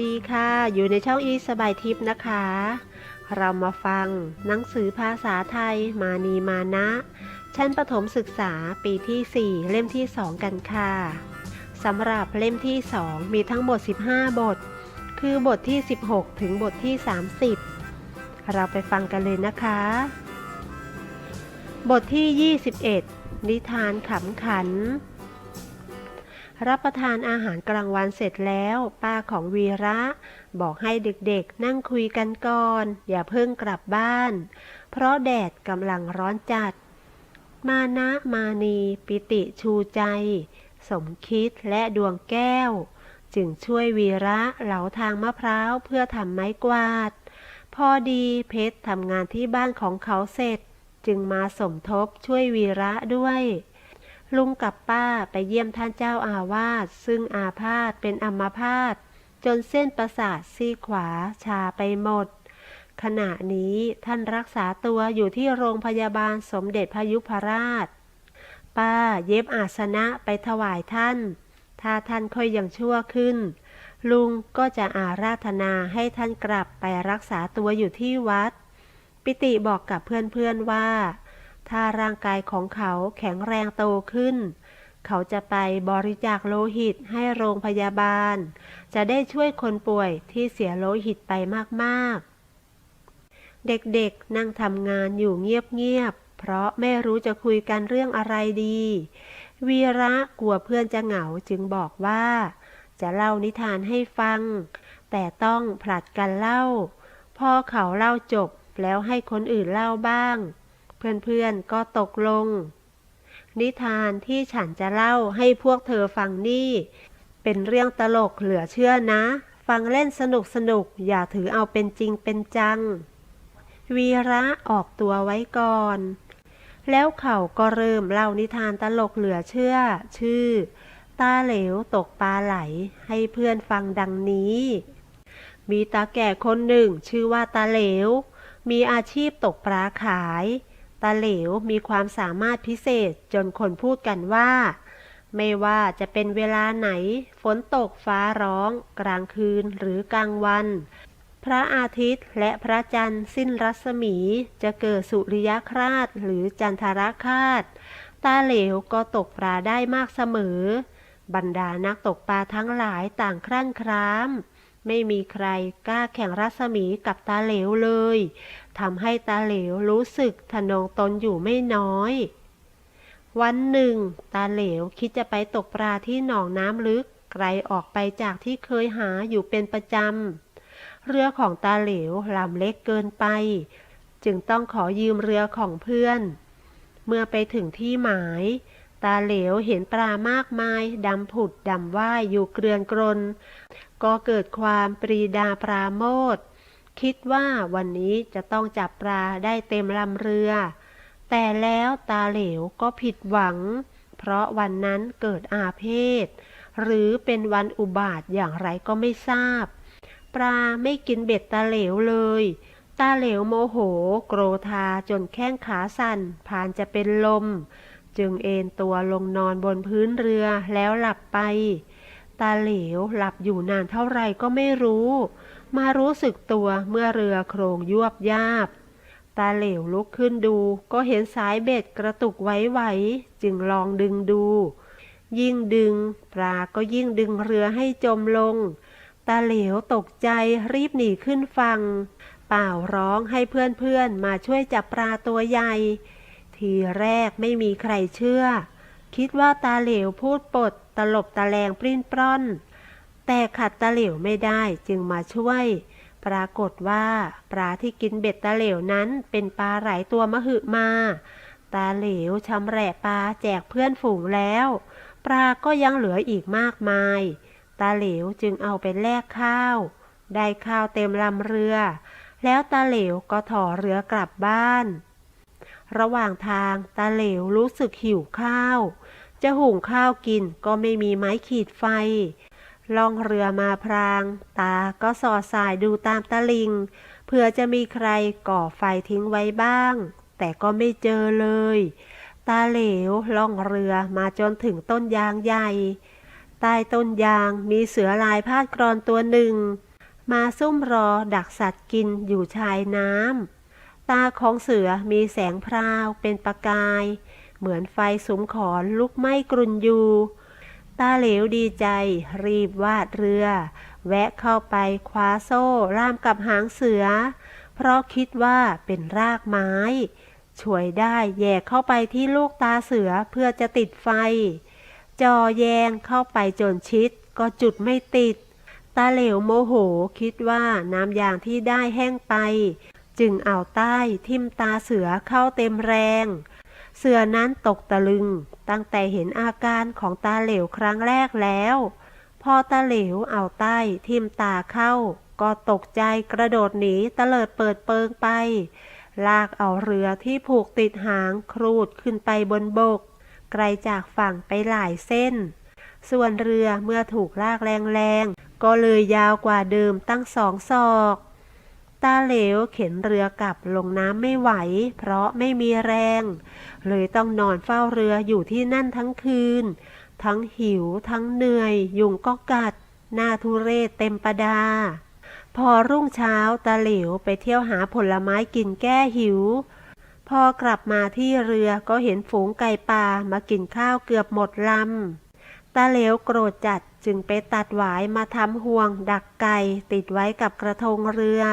ดีค่ะ อยู่ในช่องอีสบายทิพย์นะคะ เรามาฟังหนังสือภาษาไทยมานีมานะ ชั้นประถมศึกษาปีที่ 4 เล่มที่ 2 กันค่ะสำหรับเล่มที่ 2 มีทั้งหมด 15 บท คือบทที่ 16 ถึงบทที่ 30 เราไปฟังกันเลยนะคะ บทที่ 21 นิทานขำขัน รับประทานอาหารกลางวันเสร็จแล้ว ป้าของวีระ บอกให้เด็กๆ นั่งคุยกันก่อน อย่าเพิ่งกลับบ้าน เพราะแดดกำลังร้อนจัด มานะมานีปิติชูใจ สมคิดและดวงแก้ว จึงช่วยวีระเหลาทางมะพร้าวเพื่อทำไม้กวาด พอดีเพชรทำงานที่บ้านของเขาเสร็จ จึงมาสมทบช่วยวีระด้วย ลุงกับป้าไปเยี่ยมท่านเจ้าอาวาสซึ่งอาพาธเป็นอัมพาตจนเส้นประสาทซีขวาชาไปหมด ขณะนี้ท่านรักษาตัวอยู่ที่โรงพยาบาลสมเด็จพยุพราช ป้าเย็บอาสนะไปถวายท่าน ถ้าท่านค่อยยังชั่วขึ้น ลุงก็จะอาราธนาให้ท่านกลับไปรักษาตัวอยู่ที่วัด ปิติบอกกับเพื่อนๆว่า ถ้าร่างกายของเขาแข็งแรงโตขึ้น เขาจะไปบริจาคโลหิตให้โรงพยาบาล จะได้ช่วยคนป่วยที่เสียโลหิตไปมากๆ เด็กๆนั่งทำงานอยู่เงียบๆ เพราะไม่รู้จะคุยกันเรื่องอะไรดี วีระกลัวเพื่อนจะเหงาจึงบอกว่า จะเล่านิทานให้ฟัง แต่ต้องผลัดกันเล่า พอเขาเล่าจบแล้วให้คนอื่นเล่าบ้าง เพื่อนๆก็ตกลง นิทานที่ฉันจะเล่าให้พวกเธอฟังนี่ เป็นเรื่องตลกเหลือเชื่อนะ ฟังเล่นสนุกสนุกๆอย่าถือเอาเป็นจริงเป็นจัง วีระออกตัวไว้ก่อน แล้วเขาก็เริ่มเล่านิทานตลกเหลือเชื่อ ชื่อ ตาเหลวตกปลาไหลให้เพื่อนฟังดังนี้ มีตาแก่คนหนึ่งชื่อว่าตาเหลวมีอาชีพตกปลาขายาเหลวมีความสามารถพิเศษจนคนพูดกันว่า ไม่ว่าจะเป็นเวลาไหน ฝนตกฟ้าร้อง กลางคืนหรือกลางวัน พระอาทิตย์และพระจันทร์สิ้นรัศมีจะเกิดสุริยคราสหรือจันทรคราสตาเหลวก็ตกปลาได้มากเสมอ บรรดานักตกปลาทั้งหลายต่างครั่นคราม ไม่มีใครกล้าแข่งรัศมีกับตาเหลวเลยทำให้ตาเหลวรู้สึกทะนงตนอยู่ไม่น้อย วันหนึ่ง ตาเหลวคิดจะไปตกปลาที่หนองน้ำลึก ไกลออกไปจากที่เคยหาอยู่เป็นประจำ เรือของตาเหลวลำเล็กเกินไป จึงต้องขอยืมเรือของเพื่อน เมื่อไปถึงที่หมาย ตาเหลวเห็นปลามากมาย ดำผุดดำว่ายอยู่เกลือนกรน ก็เกิดความปรีดาปราโมทคิดว่าวันนี้จะต้องจับปลาได้เต็มลำเรือ แต่แล้วตาเหลวก็ผิดหวัง เพราะวันนั้นเกิดอาเพศ หรือเป็นวันอุบาทอย่างไรก็ไม่ทราบ ปลาไม่กินเบ็ดตาเหลวเลย ตาเหลวโมโห โกรธาจนแข้งขาสั่นผ่านจะเป็นลม จึงเอนตัวลงนอนบนพื้นเรือแล้วหลับไป ตาเหลวหลับอยู่นานเท่าไรก็ไม่รู้ มารู้สึกตัวเมื่อเรือโครงยวบยาบ ตาเหลวลุกขึ้นดู ก็เห็นสายเบ็ดกระตุกไว้ไหวจึงลองดึงดู ยิ่งดึง ปลาก็ยิ่งดึงเรือให้จมลง ตาเหลวตกใจรีบหนีขึ้นฟังเป่าร้องให้เพื่อนๆมาช่วยจับปลาตัวใหญ่ ทีแรกไม่มีใครเชื่อ คิดว่าตาเหลวพูดปด ตลบตะแลงปริ้นปล้อน แต่ขัดตาเหลวไม่ได้จึงมาช่วย ปรากฏว่า ปลาที่กินเบ็ดตาเหลวนั้นเป็นปลาไหลตัวมหึมา ตาเหลวชำแหละปลาแจกเพื่อนฝูงแล้ว ปลาก็ยังเหลืออีกมากมาย ตาเหลวจึงเอาไปแลกข้าว ได้ข้าวเต็มลำเรือ แล้วตาเหลวก็ถอเรือกลับบ้าน ระหว่างทางตาเหลวรู้สึกหิวข้าว จะหุงข้าวกินก็ไม่มีไม้ขีดไฟ ล่องเรือมาพราง ตาก็สอดสายดูตามตะลิง เผื่อจะมีใครก่อไฟทิ้งไว้บ้าง แต่ก็ไม่เจอเลย ตาเหลวล่องเรือมาจนถึงต้นยางใหญ่ ใต้ต้นยางมีเสือลายพาดกรอนตัวหนึ่ง มาซุ่มรอดักสัตว์กินอยู่ชายน้ำ ตาของเสือมีแสงพราวเป็นประกาย เหมือนไฟสุมขอนลุกไหม้กรุนอยู่ ตาเหลวดีใจรีบวาดเรือ แวะเข้าไปคว้าโซ่ล่ามกับหางเสือ เพราะคิดว่าเป็นรากไม้ ช่วยได้แย่เข้าไปที่ลูกตาเสือเพื่อจะติดไฟ จอแยงเข้าไปจนชิดก็จุดไม่ติด ตาเหลวโมโหคิดว่าน้ำยางที่ได้แห้งไป จึงเอาใต้ทิ่มตาเสือเข้าเต็มแรง เสือนั้นตกตะลึง ตั้งแต่เห็นอาการของตาเหลวครั้งแรกแล้ว พอตาเหลวเอาใต้ทิ่มตาเข้า ก็ตกใจกระโดดหนีตะเลิดเปิดเปิงไป ลากเอาเรือที่ผูกติดหางครูดขึ้นไปบนบก ไกลจากฝั่งไปหลายเส้น ส่วนเรือเมื่อถูกลากแรงๆก็เลยยาวกว่าเดิมตั้งสองศอก ตาเหลวเข็นเรือกลับลงน้ำไม่ไหว เพราะไม่มีแรง เลยต้องนอนเฝ้าเรืออยู่ที่นั่นทั้งคืน ทั้งหิวทั้งเหนื่อย ยุงก็กัด หน้าทุเรศเต็มประดา พอรุ่งเช้าตาเหลวไปเที่ยวหาผลไม้กินแก้หิว พอกลับมาที่เรือก็เห็นฝูงไก่ป่ามากินข้าวเกือบหมดลำตาเหลวโกรธจัดจึงไปตัดหวายมาทำห่วงดักไก่ติดไว้กับกระทงเรือ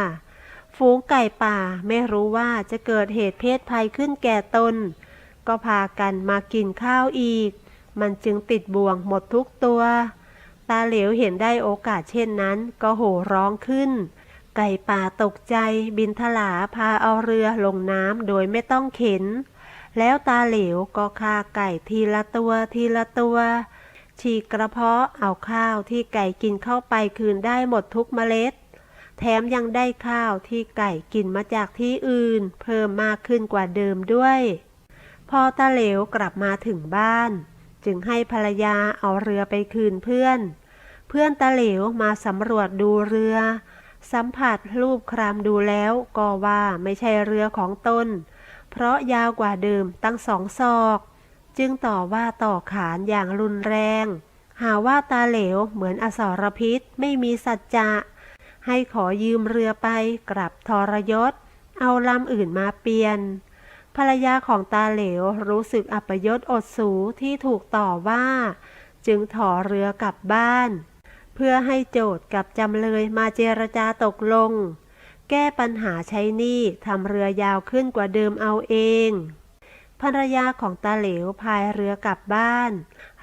ฝูงไก่ป่าไม่รู้ว่าจะเกิดเหตุเพศภัยขึ้นแก่ตน ก็พากันมากินข้าวอีก มันจึงติดบ่วงหมดทุกตัว ตาเหลวเห็นได้โอกาสเช่นนั้น ก็โห่ร้องขึ้น ไก่ป่าตกใจบินทลาพาเอาเรือลงน้ำโดยไม่ต้องเข็น แล้วตาเหลวก็ฆ่าไก่ทีละตัวทีละตัวฉีกกระเพาะเอาข้าวที่ไก่กินเข้าไปคืนได้หมดทุกเมล็ด แถมยังได้ข้าวที่ไก่กินมาจากที่อื่น เพิ่มมากขึ้นกว่าเดิมด้วย พอตาเหลวกลับมาถึงบ้าน จึงให้ภรรยาเอาเรือไปคืนเพื่อน เพื่อนตาเหลวมาสำรวจดูเรือ สัมผัสรูปครามดูแล้วก็ว่าไม่ใช่เรือของตน เพราะยาวกว่าเดิมตั้งสองศอก จึงต่อว่าต่อขานอย่างรุนแรง หาว่าตาเหลวเหมือนอสรพิษไม่มีสัจจะ ให้ขอยืมเรือไปกลับทรยศ เอาลำอื่นมาเปลี่ยน ภรรยาของตาเหลวรู้สึกอัปยศอดสูที่ถูกต่อว่า จึงถอเรือกลับบ้าน เพื่อให้โจทย์กับจำเลยมาเจรจาตกลง แก้ปัญหาใช้หนี้ทำเรือยาวขึ้นกว่าเดิมเอาเองภรรยาของตาเหลวพายเรือกลับบ้าน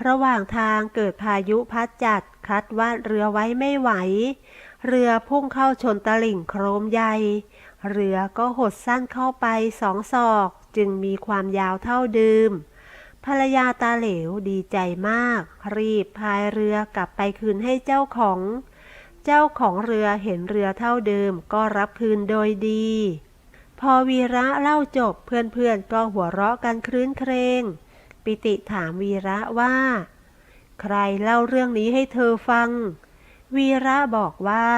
ระหว่างทางเกิดพายุพัดจัดคัดวาดเรือไว้ไม่ไหว เรือพุ่งเข้าชนตลิ่งโครมใหญ่ เรือก็หดสั้นเข้าไปสองศอก จึงมีความยาวเท่าเดิม ภรรยาตาเหลวดีใจมาก รีบพายเรือกลับไปคืนให้เจ้าของ เจ้าของเรือเห็นเรือเท่าเดิมก็รับคืนโดยดี พอวีระเล่าจบเพื่อนๆก็หัวเราะกันครื้นเครง ปิติถามวีระว่า ใครเล่าเรื่องนี้ให้เธอฟัง วีระบอกว่า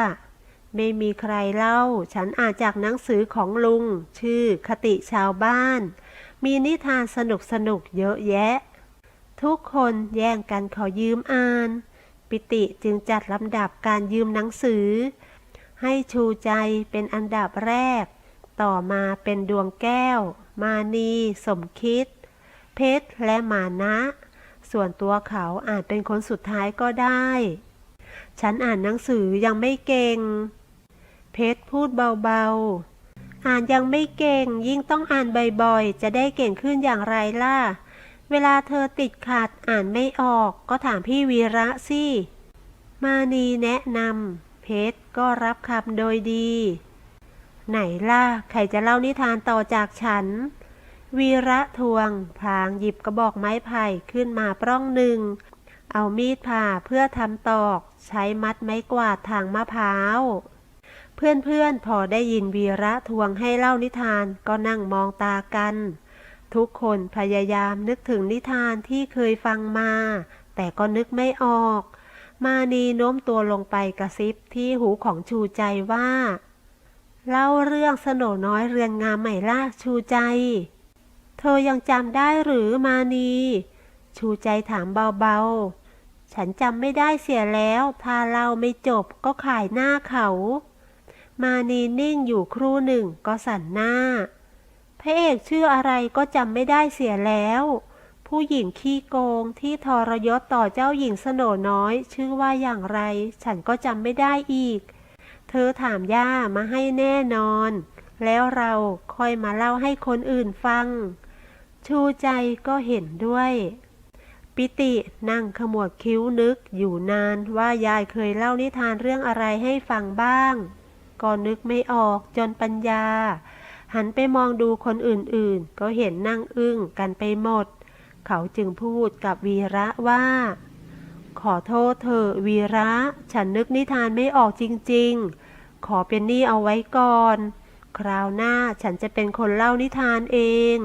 ไม่มีใครเล่า ฉันอ่านจากหนังสือของลุง ชื่อคติชาวบ้าน มีนิทานสนุกสนุกๆเยอะแยะ ทุกคนแย่งกันขอยืมอ่าน ปิติจึงจัดลำดับการยืมหนังสือ ให้ชูใจเป็นอันดับแรก ต่อมาเป็นดวงแก้ว มานีสมคิด เพชรและมานะ ส่วนตัวเขาอานเป็นคนสุดท้ายก็ได้ ฉันอ่านหนังสือยังไม่เก่ง เพชรพูดเบาๆ อ่านยังไม่เก่ง ยิ่งต้องอ่านบ่อยๆ จะได้เก่งขึ้นอย่างไรล่ะ เวลาเธอติดขัดอ่านไม่ออก ก็ถามพี่วีระสิ มานีแนะนำเพชรก็รับคำโดยดี ไหนล่ะ ใครจะเล่านิทานต่อจากฉัน วีระทวงพลางหยิบกระบอกไม้ไผ่ขึ้นมาปล้องหนึ่ง เอามีดผ่าเพื่อทำตอก ใช้มัดไม้กวาดทางมะพร้าว เพื่อนๆพอได้ยินวีระทวงให้เล่านิทานก็นั่งมองตากัน ทุกคนพยายามนึกถึงนิทานที่เคยฟังมา แต่ก็นึกไม่ออก มานีโน้มตัวลงไปกระซิบที่หูของชูใจว่า เล่าเรื่องสโนน้อยเรือนงามใหม่ล่ะชูใจ เธอยังจำได้หรือมานี ชูใจถามเบาๆ ฉันจำไม่ได้เสียแล้วถ้าเล่าไม่จบก็ขายหน้าเขา มานีนิ่งอยู่ครู่หนึ่งก็สั่นหน้า พระเอกชื่ออะไรก็จำไม่ได้เสียแล้ว ผู้หญิงขี้โกงที่ทรยศต่อเจ้าหญิงสโนน้อย ชื่อว่าอย่างไร ฉันก็จำไม่ได้อีก เธอถามย่ามาให้แน่นอน แล้วเราค่อยมาเล่าให้คนอื่นฟัง ชูใจก็เห็นด้วย ปิตินั่งขมวดคิ้วนึกอยู่นานว่ายายเคยเล่านิทานเรื่องอะไรให้ฟังบ้าง ก็นึกไม่ออกจนปัญญา หันไปมองดูคนอื่นๆ ก็เห็นนั่งอึ้งกันไปหมด เขาจึงพูดกับวีระว่า ขอโทษเธอวีระ ฉันนึกนิทานไม่ออกจริง ๆ ขอเป็นหนี้เอาไว้ก่อน คราวหน้าฉันจะเป็นคนเล่านิทานเอง